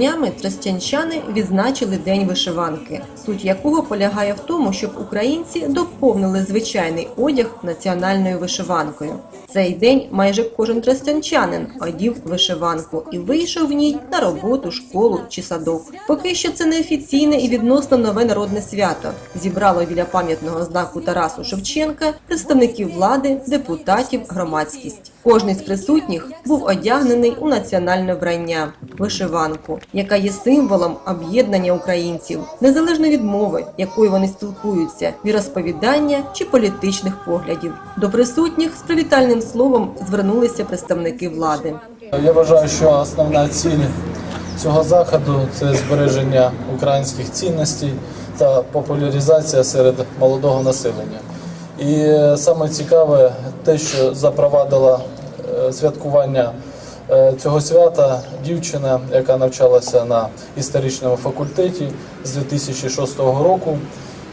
днями тростянчани відзначили День вишиванки, суть якого полягає в тому, щоб українці доповнили звичайний одяг національною вишиванкою. Цей день майже кожен тростянчанин одів вишиванку і вийшов в ній на роботу, школу чи садок. Поки що це неофіційне і відносно нове народне свято. Зібрало біля пам'ятного знаку Тарасу Шевченка представників влади, депутатів, громадськість. Кожний з присутніх був одягнений у національне вбрання вишиванку, яка є символом об'єднання українців, незалежно від мови, якою вони спілкуються, віросповідання чи політичних поглядів. До присутніх з привітальним словом звернулися представники влади. Я вважаю, що основна ціль цього заходу це збереження українських цінностей та популяризація серед молодого населення. І е, саме цікаве те, що запровадила е, святкування цього свята дівчина, яка навчалася на історичному факультеті з 2006 року.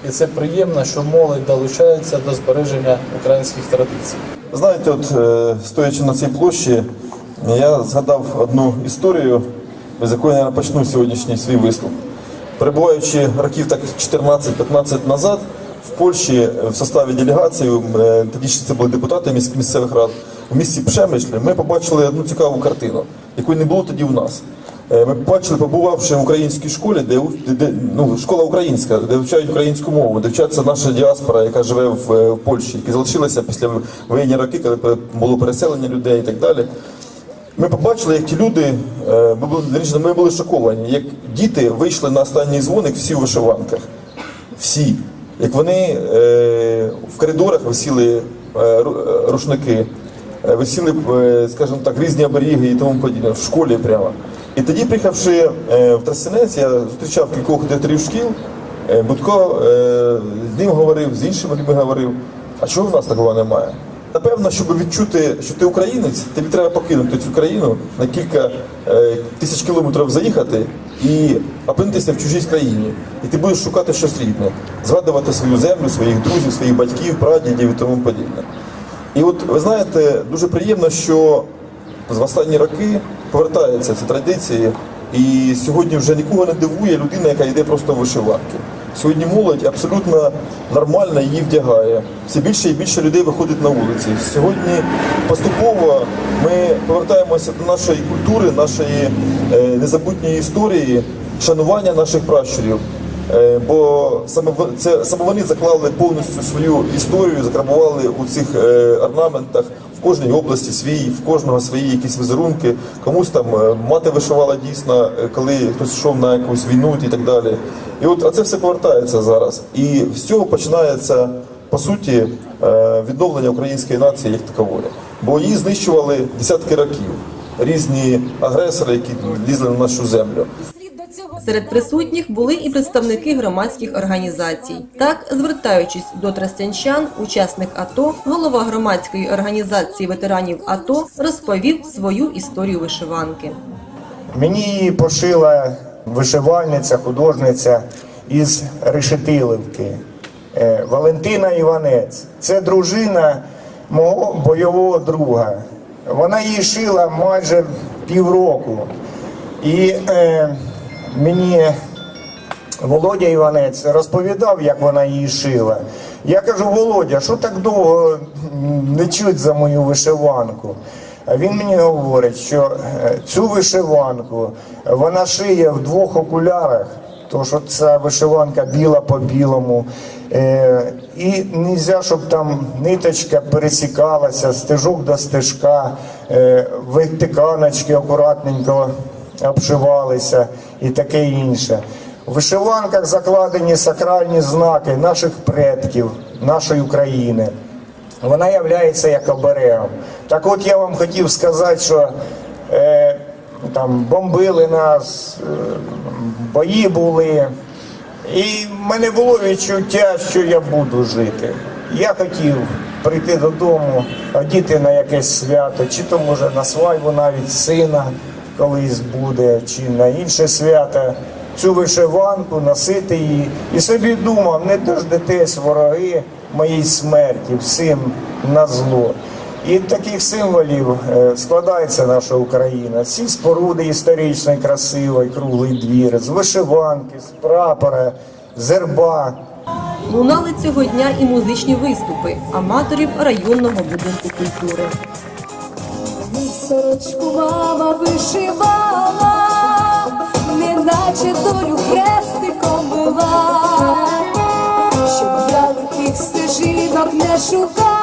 І це приємно, що молодь долучається до збереження українських традицій. Знаєте, от е, стоячи на цій площі, я згадав одну історію, з якої я почну сьогоднішній свій виступ. Перебуваючи років так 14-15 назад в Польщі е, в составі делегації, е, тоді ще це були депутати міс- місцевих рад, у місті Пшемишлі, ми побачили одну цікаву картину, якої не було тоді в нас. Е, Ми побачили, побувавши в українській школі, де, де- ну, школа українська, де вивчають українську мову, де вчаться наша діаспора, яка живе в, е, в Польщі, які залишилися після воєнні роки, коли було переселення людей і так далі. Ми побачили, як ті люди, е, ми були, ми були шоковані, як діти вийшли на останній дзвоник всі в вишиванках. Всі. Як вони е, в коридорах висіли е, рушники, висіли, е, скажімо так, різні оберіги і тому подібне, в школі прямо. І тоді, приїхавши е, в Тростянець, я зустрічав кількох директорів шкіл, е, Будко е, з ним говорив, з іншими людьми говорив, а чого в нас такого немає? Напевно, щоб відчути, що ти українець, тобі треба покинути цю країну на кілька е, тисяч кілометрів заїхати і опинитися в чужій країні. І ти будеш шукати щось рідне, згадувати свою землю, своїх друзів, своїх батьків, прадідів і тому подібне. І от ви знаєте, дуже приємно, що в останні роки повертаються ці традиції, і сьогодні вже нікого не дивує людина, яка йде просто в вишиванки. Сьогодні молодь абсолютно нормально її вдягає. Все більше і більше людей виходить на вулиці. Сьогодні поступово ми повертаємося до нашої культури, нашої е, незабутньої історії, шанування наших пращурів. Е, Бо саме це саме вони заклали повністю свою історію, закарбували у цих е, орнаментах в кожній області свій, в кожного свої якісь візерунки. Комусь там е, мати вишивала дійсно, коли хтось йшов на якусь війну і так далі. І от а це все повертається зараз. І з цього починається по суті відновлення української нації як такової. Бо її знищували десятки років різні агресори, які лізли на нашу землю. Серед присутніх були і представники громадських організацій. Так, звертаючись до тростянчан, учасник АТО, голова громадської організації ветеранів АТО розповів свою історію вишиванки. Мені її пошила вишивальниця, художниця із Решетилівки е, Валентина Іванець. Це дружина мого бойового друга. Вона її шила майже півроку. І е, мені Володя Іванець розповідав, як вона її шила. Я кажу, Володя, що так довго не чуть за мою вишиванку? А він мені говорить, що е, цю вишиванку вона шиє в двох окулярах, тому що ця вишиванка біла по білому. Е, і не можна, щоб там ниточка пересікалася, стежок до стежка, е, витиканочки акуратненько обшивалися і таке інше. В вишиванках закладені сакральні знаки наших предків, нашої України. Вона являється як оберегом. Так от я вам хотів сказати, що е, там бомбили нас, е, бої були. І в мене було відчуття, що я буду жити. Я хотів прийти додому, одіти на якесь свято, чи то може на свадьбу навіть сина колись буде, чи на інше свято. Цю вишиванку, носити її. І собі думав, не дождетесь вороги моїй смерті, всім на зло. І таких символів е, складається наша Україна. Ці споруди історичної, красивої, круглий двір, з вишиванки, з прапора, з герба. Лунали цього дня і музичні виступи аматорів районного будинку культури. Сорочку мама вишивала, неначе долю хрестиком била, щоб я лихих стежинок не шукала,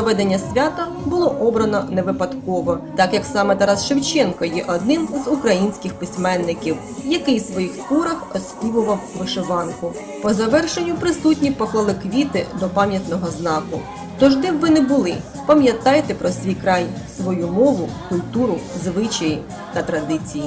проведення свята було обрано не випадково, так як саме Тарас Шевченко є одним з українських письменників, який в своїх творах оспівував вишиванку. По завершенню присутні поклали квіти до пам'ятного знаку. Тож, де б ви не були, пам'ятайте про свій край, свою мову, культуру, звичаї та традиції.